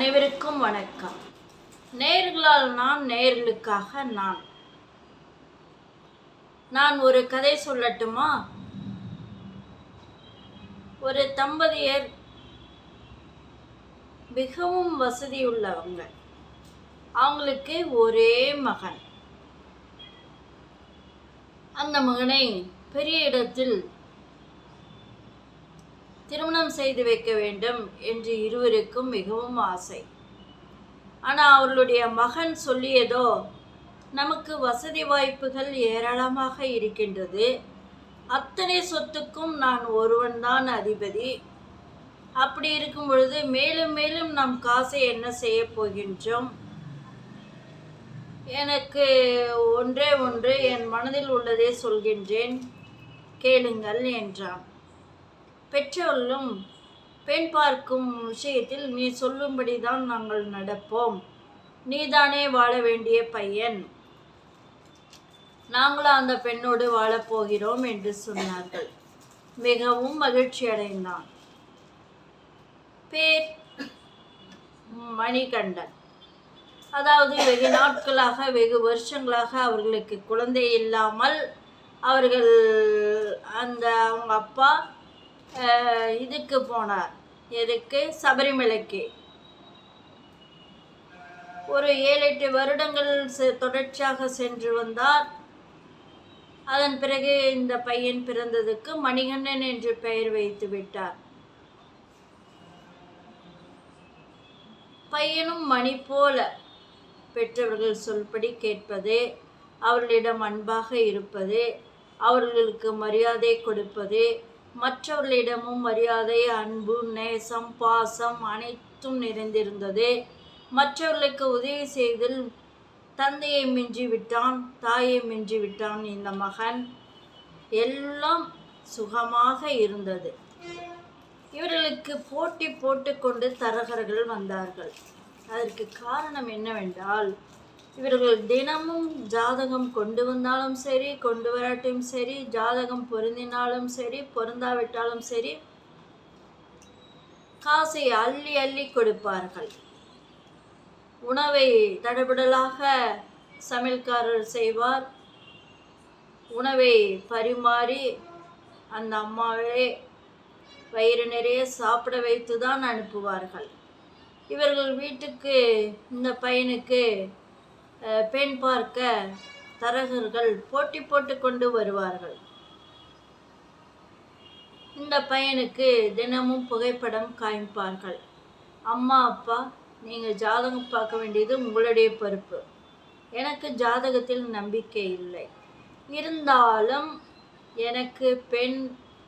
அனைவருக்கும் வணக்கம். நேர்களால் நான் நேர்களுக்காக நான். நான் ஒரு கதை சொல்லட்டுமா? ஒரு தம்பதியர் மிகவும் வசதி உள்ளவங்க அவங்களுக்கு ஒரே மகன். அந்த மகனை பெரிய இடத்தில் திருமணம் செய்து வைக்க வேண்டும் என்று இருவருக்கும் மிகவும் ஆசை. ஆனால் அவர்களுடைய மகன் சொல்லியதோ நமக்கு வசதி வாய்ப்புகள் ஏராளமாக இருக்கின்றது. அத்தனை சொத்துக்கும் நான் ஒருவன்தான் அதிபதி. அப்படி இருக்கும் பொழுது மேலும் மேலும் நம் காசை என்ன செய்ய போகின்றோம்? எனக்கு ஒன்றே ஒன்று என் மனதில் உள்ளதே சொல்கின்றேன். கேளுங்கள் என்றான். பெற்றோர்களும் பெண் பார்க்கும் விஷயத்தில் நீ சொல்லும்படி தான் நாங்கள் நடப்போம். நீதானே வாழ வேண்டிய பையன். நாங்களும் அந்த பெண்ணோடு வாழப் போகிறோம் என்று சொன்னார்கள். மிகவும் மகிழ்ச்சி அடைந்தான். பேர் மணிகண்டன். அதாவது வெகு நாட்களாக வெகு வருஷங்களாக அவர்களுக்கு குழந்தை இல்லாமல் அவர்கள் அந்த அவங்க அப்பா இதுக்கு போனார். எதுக்கு? சபரிமலைக்கு. ஒரு ஏழு எட்டு வருடங்கள் செ- தொடர்ச்சியாக சென்று வந்தார். அதன் பிறகு இந்த பையன் பிறந்ததுக்கு மணிகண்டன் என்று பெயர் வைத்து விட்டார். பையனும் மணி போல பெற்றவர்கள் சொல்படி கேட்பது அவர்களிடம் அன்பாக இருப்பது அவர்களுக்கு மரியாதை கொடுப்பது மற்றவர்களிடமும் மரியாதை அன்பு நேசம் பாசம் அனைத்தும் நிறைந்திருந்தது. மற்றவர்களுக்கு உதவி செய்தல் தந்தையை மிஞ்சி விட்டான் தாயை மிஞ்சி விட்டான் இந்த மகன். எல்லாம் சுகமாக இருந்தது. இவர்களுக்கு போட்டி போட்டுக்கொண்டு தரகர்கள் வந்தார்கள். அதற்கு காரணம் என்னவென்றால் இவர்கள் தினமும் ஜாதகம் கொண்டு வந்தாலும் சரி கொண்டு வராட்டும் சரி ஜாதகம் பொருந்தினாலும் சரி பொருந்தாவிட்டாலும் சரி காசை அள்ளி அள்ளி கொடுப்பார்கள். உணவை தடபுடலாக சமையல்காரர் செய்வார். உணவை பரிமாறி அந்த அம்மாவே வயிறு நிறைய சாப்பிட வைத்து தான் அனுப்புவார்கள். இவர்கள் வீட்டுக்கு இந்த பையனுக்கு பெண் பார்க்க தரகர்கள் போட்டி போட்டு கொண்டு வருவார்கள். இந்த பையனுக்கு தினமும் புகைப்படம் காமிப்பார்கள் அம்மா அப்பா நீங்கள் ஜாதகம் பார்க்க வேண்டியது உங்களுடைய பொறுப்பு. எனக்கு ஜாதகத்தில் நம்பிக்கை இல்லை. இருந்தாலும் எனக்கு பெண்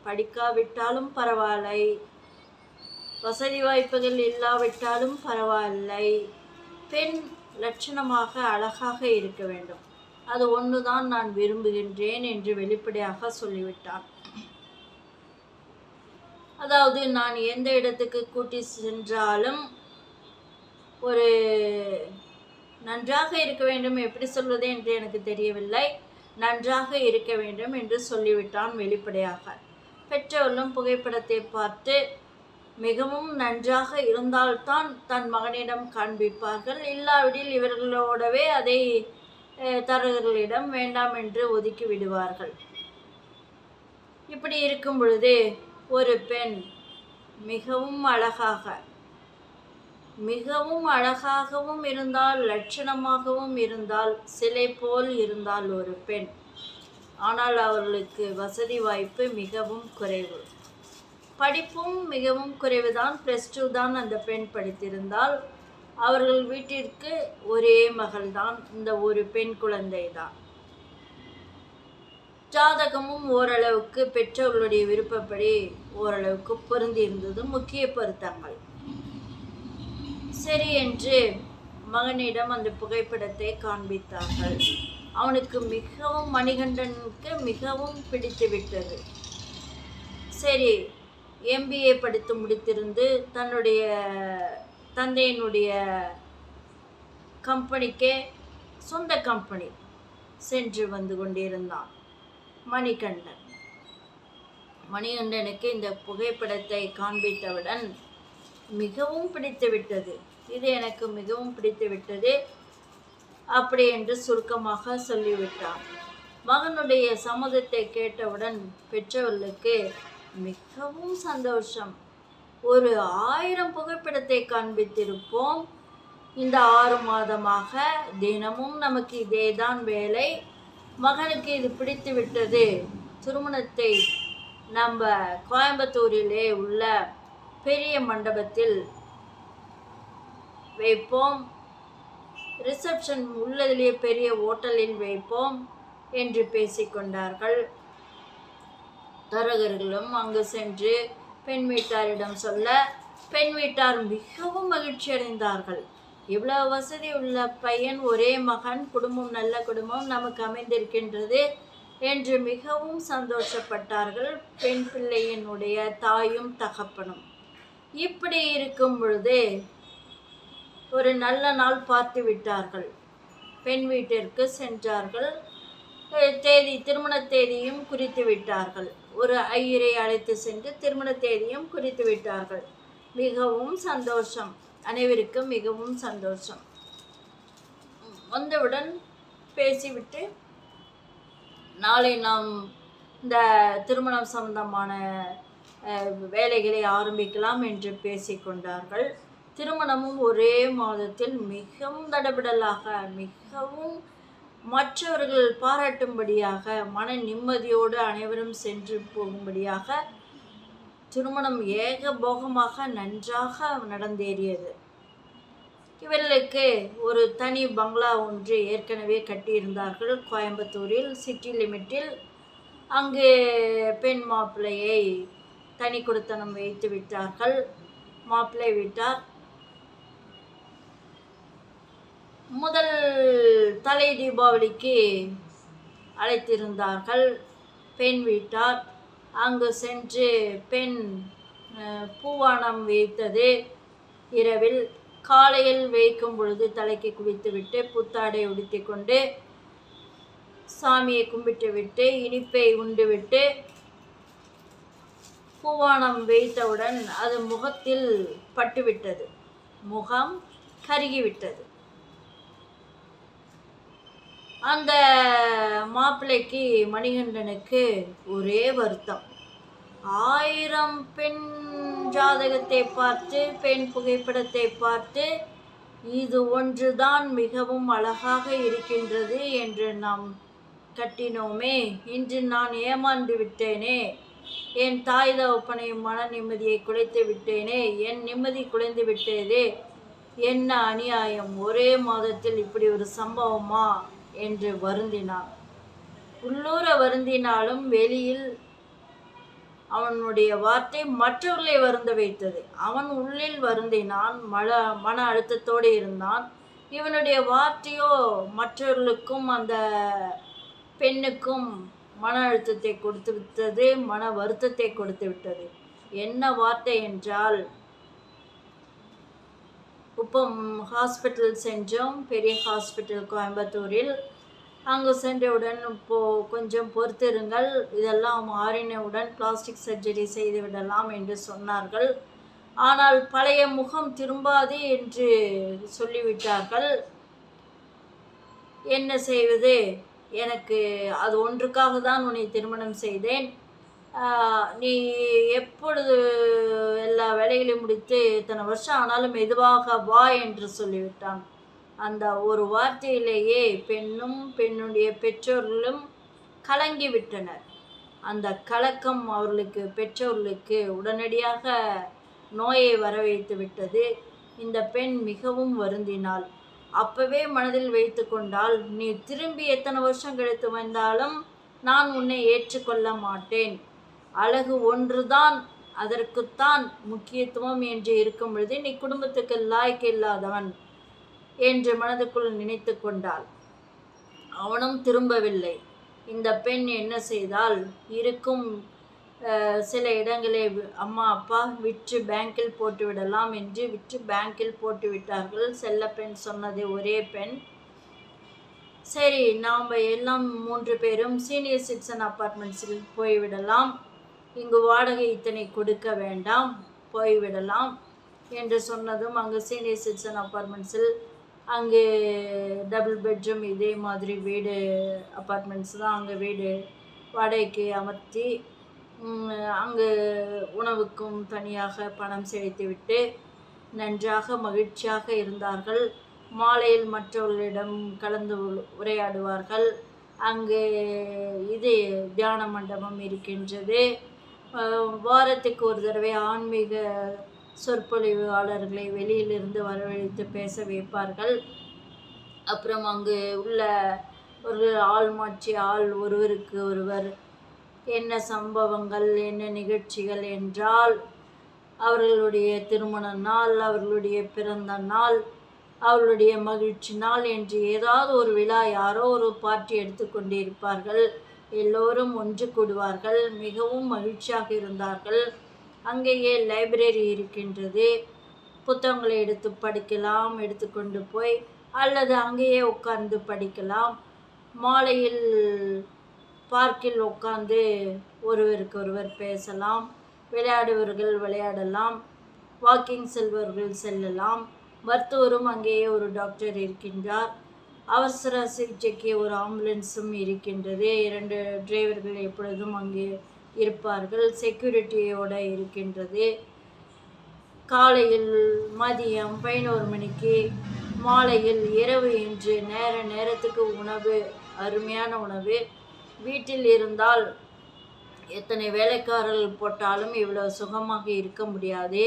படிக்காவிட்டாலும் பரவாயில்லை. வசதி வாய்ப்புகள் இல்லாவிட்டாலும் பரவாயில்லை. பெண் லட்சணமாக அழகாக இருக்க வேண்டும். அது ஒன்றுதான் நான் விரும்புகின்றேன் என்று வெளிப்படையாக சொல்லிவிட்டான். அதாவது நான் எந்த இடத்துக்கு கூட்டி சென்றாலும் ஒரு நன்றாக இருக்க வேண்டும் எப்படி சொல்வது என்று எனக்கு தெரியவில்லை. நன்றாக இருக்க வேண்டும் என்று சொல்லிவிட்டான் வெளிப்படையாக. பெற்றோர்களும் புகைப்படத்தை பார்த்து மிகவும் நன்றாக இருந்தால்தான் தன் மகனிடம் காண்பிப்பார்கள். இல்லாவிடில் இவர்களோடவே அதை தரகர்களிடம் வேண்டாம் என்று ஒதுக்கி விடுவார்கள். இப்படி இருக்கும் பொழுது ஒரு பெண் மிகவும் அழகாக மிகவும் அழகாகவும் இருந்தால் லட்சணமாகவும் இருந்தால் சிலை போல் இருந்தால் ஒரு பெண். ஆனால் அவர்களுக்கு வசதி வாய்ப்பு மிகவும் குறைவு. படிப்பும் மிகவும் குறைவுதான். ப்ளஸ் டூ தான் அந்த பெண் படித்திருந்தால். அவர்கள் வீட்டிற்கு ஒரே மகள்தான். இந்த ஒரு பெண் குழந்தை தான் ஜாதகமும் ஓரளவுக்கு பெற்றோர்களுடைய விருப்பப்படி ஓரளவுக்கு பொருந்தியிருந்தது. முக்கிய பொருத்தங்கள். சரி என்று மகனிடம் அந்த புகைப்படத்தை காண்பித்தார்கள். அவனுக்கு மிகவும் மணிகண்டனுக்கு மிகவும் பிடித்து விட்டது சரி எம்பிஏ படித்து முடித்திருந்து தன்னுடைய தந்தையினுடைய கம்பெனிக்கே சொந்த கம்பெனி சென்று வந்து கொண்டிருந்தான். மணிகண்டன். மணிகண்டனுக்கு இந்த புகைப்படத்தை காண்பித்தவுடன் மிகவும் பிடித்து விட்டது இது எனக்கு மிகவும் பிடித்து விட்டது அப்படி என்று சுருக்கமாக சொல்லிவிட்டான். மகனுடைய சம்மதத்தை கேட்டவுடன் பெற்றவர்களுக்கு மிகவும் சந்தோஷம். ஒரு ஆயிரம் புகைப்படத்தை காண்பித்திருப்போம். இந்த ஆறு மாதமாக தினமும் நமக்கு இதேதான் வேலை. மகனுக்கு இது பிடித்து விட்டது திருமணத்தை நம்ம கோயம்புத்தூரிலே உள்ள பெரிய மண்டபத்தில் வைப்போம். ரிசப்ஷன் உள்ளதிலேயே பெரிய ஓட்டலில் வைப்போம் என்று பேசிக்கொண்டார்கள். தரகர்களும் அங்கு சென்று பெண் வீட்டாரிடம் சொல்ல பெண் வீட்டார் மிகவும் மகிழ்ச்சி அடைந்தார்கள். இவ்வளவு வசதி உள்ள பையன் ஒரே மகன் குடும்பம் நல்ல குடும்பம் நமக்கு அமைந்திருக்கின்றது என்று மிகவும் சந்தோஷப்பட்டார்கள் பெண் பிள்ளையினுடைய தாயும் தகப்பனும். இப்படி இருக்கும் பொழுது ஒரு நல்ல நாள் பார்த்து விட்டார்கள். பெண் வீட்டிற்கு சென்றார்கள். தேதி திருமண தேதியும் குறித்து விட்டார்கள். ஒரு ஐயரை அழைத்து சென்று திருமண தேதியும் குறித்து விட்டார்கள் மிகவும் சந்தோஷம். அனைவருக்கும் மிகவும் சந்தோஷம். வந்தவுடன் பேசிவிட்டு நாளை நாம் இந்த திருமணம் சம்பந்தமான அஹ், வேலைகளை ஆரம்பிக்கலாம் என்று பேசிக்கொண்டார்கள் திருமணமும் ஒரே மாதத்தில் மிகவும் தடபிடலாக மிகவும் மற்றவர்கள் பாராட்டும்படியாக மன நிம்மதியோடு அனைவரும் சென்று போகும்படியாக திருமணம் ஏகபோகமாக நன்றாக நடந்தேறியது. இவர்களுக்கு ஒரு தனி பங்களா ஒன்று ஏற்கனவே கட்டியிருந்தார்கள். கோயம்புத்தூரில் சிட்டி லிமிட்டில். அங்கு பெண் மாப்பிள்ளையை தனி கொடுத்தனம் வைத்து விட்டார்கள். மாப்பிள்ளை விட்டார். முதல் தலை தீபாவளிக்கு அழைத்திருந்தார்கள் பெண் வீட்டார். அங்கு சென்று பெண் பூவானம் வைத்தது இரவில் காலையில் வைக்கும் பொழுது தலைக்கு குவித்துவிட்டு புத்தாடை உடுத்திக்கொண்டு சாமியை கும்பிட்டு விட்டு இனிப்பை உண்டுவிட்டு பூவானம் வைத்தவுடன் அது முகத்தில் பட்டுவிட்டது. முகம் கருகிவிட்டது. அந்த மாப்பிள்ளைக்கு மணிகண்டனுக்கு ஒரே வருத்தம். ஆயிரம் பெண் ஜாதகத்தை பார்த்து பெண் புகைப்படத்தை பார்த்து இது ஒன்றுதான் மிகவும் அழகாக இருக்கின்றது என்று நாம் கட்டினோமே இன்று நான் ஏமாந்து விட்டேனே என் தாய் தகப்பனை மன நிம்மதியை குலைத்து விட்டேனே என் நிம்மதி குலைந்து விட்டதே. என்ன அநியாயம்? ஒரே மாதத்தில் இப்படி ஒரு சம்பவமா? என்று வருந்தினான். உள்ளூர வருந்தினாலும் வெளியில் அவனுடைய வார்த்தை மற்றவர்களை வருந்த வைத்தது. அவன் உள்ளில் வருந்தினான் மன மன அழுத்தத்தோடு இருந்தான். இவனுடைய வார்த்தையோ மற்றவர்களுக்கும் அந்த பெண்ணுக்கும் மன அழுத்தத்தை கொடுத்து விட்டது மன வருத்தத்தை கொடுத்து விட்டது. என்ன வார்த்தை என்றால் இப்போ ஹாஸ்பிட்டல் சென்றோம் பெரிய ஹாஸ்பிட்டல் கோயம்புத்தூரில். அங்கு சென்றவுடன் இப்போ கொஞ்சம் பொறுத்திருங்கள். இதெல்லாம் மாறினவுடன் பிளாஸ்டிக் சர்ஜரி செய்து விடலாம் என்று சொன்னார்கள். ஆனால் பழைய முகம் திரும்பாது என்று சொல்லிவிட்டார்கள். என்ன செய்வது? எனக்கு அது ஒன்றுக்காக தான் உன்னை திருமணம் செய்தேன். நீ எப்பொழுது எல்லா வேலைகளையும் முடித்து இத்தனை வருஷம் ஆனாலும் மெதுவாக வா என்று சொல்லிவிட்டான். அந்த ஒரு வார்த்தையிலேயே பெண்ணும் பெண்ணுடைய பெற்றோர்களும் கலங்கி விட்டனர் அந்த கலக்கம் அவர்களுக்கு பெற்றோர்களுக்கு உடனடியாக நோயை வர வைத்து விட்டது. இந்த பெண் மிகவும் வருந்தினாள். அப்பவே மனதில் வைத்து கொண்டால் நீ திரும்பி எத்தனை வருஷம் கழித்து வந்தாலும் நான் உன்னை ஏற்றுக்கொள்ள மாட்டேன். அழகு ஒன்றுதான் அதற்குத்தான் முக்கியத்துவம் என்று இருக்கும் பொழுது நீ குடும்பத்துக்கு லாய்க்கு இல்லாதவன் என்று மனதுக்குள் நினைத்து கொண்டாள். அவனும் திரும்பவில்லை. இந்த பெண் என்ன செய்தால் இருக்கும் சில இடங்களை அம்மா அப்பா விற்று பேங்கில் போட்டு விடலாம் என்று விற்று பேங்கில் போட்டு விட்டார்கள். செல்ல பெண் சொன்னது ஒரே பெண். சரி நாம் எல்லாம் மூன்று பேரும் சீனியர் சிட்டிசன் அப்பார்ட்மெண்ட்ஸில் போய்விடலாம். இங்கு வாடகை இத்தனை கொடுக்க வேண்டாம் போய்விடலாம் என்று சொன்னதும் அங்கு சீனியர் சிட்டிசன் அப்பார்ட்மெண்ட்ஸில் அங்கே டபுள் பெட்ரூம் இதே மாதிரி வீடு அப்பார்ட்மெண்ட்ஸ் தான் அங்கே வீடு வாடகைக்கு அமர்த்தி அங்கு உணவுக்கும் தனியாக பணம் செலுத்திவிட்டு நன்றாக மகிழ்ச்சியாக இருந்தார்கள். மாலையில் மற்றவர்களிடம் கலந்து உரையாடுவார்கள். அங்கு இது தியான மண்டபம் இருக்கின்றது. வாரத்துக்கு ஒரு தடவை ஆன்மீக சொற்பொழிவாளர்களை வெளியிலிருந்து வரவழைத்து பேச வைப்பார்கள். அப்புறம் அங்கு உள்ள ஒரு ஆள் மாற்றி ஆள் ஒருவருக்கு ஒருவர் என்ன சம்பவங்கள் என்ன நிகழ்ச்சிகள் என்றால் அவர்களுடைய திருமண நாள் அவர்களுடைய பிறந்த நாள் அவர்களுடைய மகிழ்ச்சி நாள் என்று ஏதாவது ஒரு விழா யாரோ ஒரு பார்ட்டி எடுத்துக்கொண்டிருப்பார்கள் எல்லோரும் ஒன்று கூடுவார்கள். மிகவும் மகிழ்ச்சியாக இருந்தார்கள். அங்கேயே லைப்ரரி இருக்கின்றது. புத்தகங்களை எடுத்து படிக்கலாம் எடுத்துக்கொண்டு போய் அல்லது அங்கேயே உட்கார்ந்து படிக்கலாம். மாலையில் பார்க்கில் உட்கார்ந்து ஒருவருக்கு ஒருவர் பேசலாம். விளையாடுவர்கள் விளையாடலாம். வாக்கிங் செல்பவர்கள் செல்லலாம். மருத்துவரும் அங்கேயே ஒரு டாக்டர் இருக்கின்றார். அவசர சிகிச்சைக்கு ஒரு ஆம்புலன்ஸும் இருக்கின்றது. இரண்டு டிரைவர்கள் எப்பொழுதும் அங்கே இருப்பார்கள். செக்யூரிட்டியோட இருக்கின்றது. காலையில் மதியம் பதினோரு மணிக்கு மாலையில் இரவு என்று நேர நேரத்துக்கு உணவு அருமையான உணவு. வீட்டில் இருந்தால் எத்தனை வேலைக்காரர்கள் போட்டாலும் இவ்வளோ சுகமாக இருக்க முடியாது.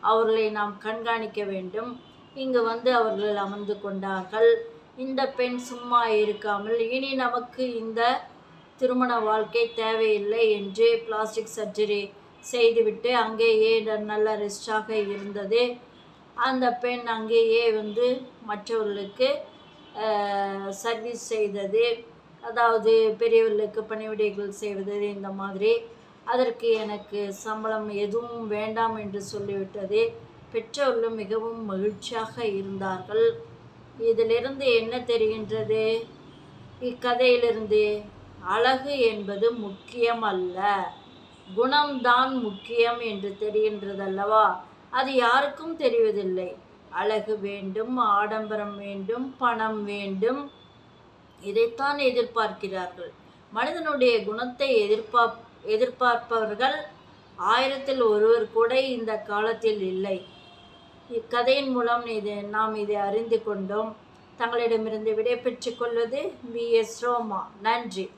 அவர்களை நாம் கண்காணிக்க வேண்டும். இங்கு வந்து அவர்கள் அமர்ந்து கொண்டார்கள். இந்த பெண் சும்மா இருக்காமல் இனி நமக்கு இந்த திருமண வாழ்க்கை தேவையில்லை என்று பிளாஸ்டிக் சர்ஜரி செய்துவிட்டு அங்கேயே ந- நல்ல ரெஸ்டாக இருந்தது. அந்த பெண் அங்கேயே வந்து மற்றவர்களுக்கு சர்வீஸ் செய்தது. அதாவது பெரியவர்களுக்கு பணிவிடைகள் செய்வது இந்த மாதிரி. அதற்கு எனக்கு சம்பளம் எதுவும் வேண்டாம் என்று சொல்லிவிட்டது. பெற்றோர்களும் மிகவும் மகிழ்ச்சியாக இருந்தார்கள். இதிலிருந்து என்ன தெரிகின்றது? இக்கதையிலிருந்து அழகு என்பது முக்கியம் அல்ல குணம்தான் முக்கியம் என்று தெரிகின்றதல்லவா? அது யாருக்கும் தெரிவதில்லை. அழகு வேண்டும் ஆடம்பரம் வேண்டும் பணம் வேண்டும். இதைத்தான் எதிர்பார்க்கிறார்கள். மனிதனுடைய குணத்தை எதிர்பார்ப் எதிர்பார்ப்பவர்கள் ஆயிரத்தில் ஒருவர் கூட இந்த காலத்தில் இல்லை. இக்கதையின் மூலம் இது நாம் இதை அறிந்து கொண்டோம். தங்களிடமிருந்து விடைபெற்றுக் கொள்வது வி எஸ் ரோமா நன்றி.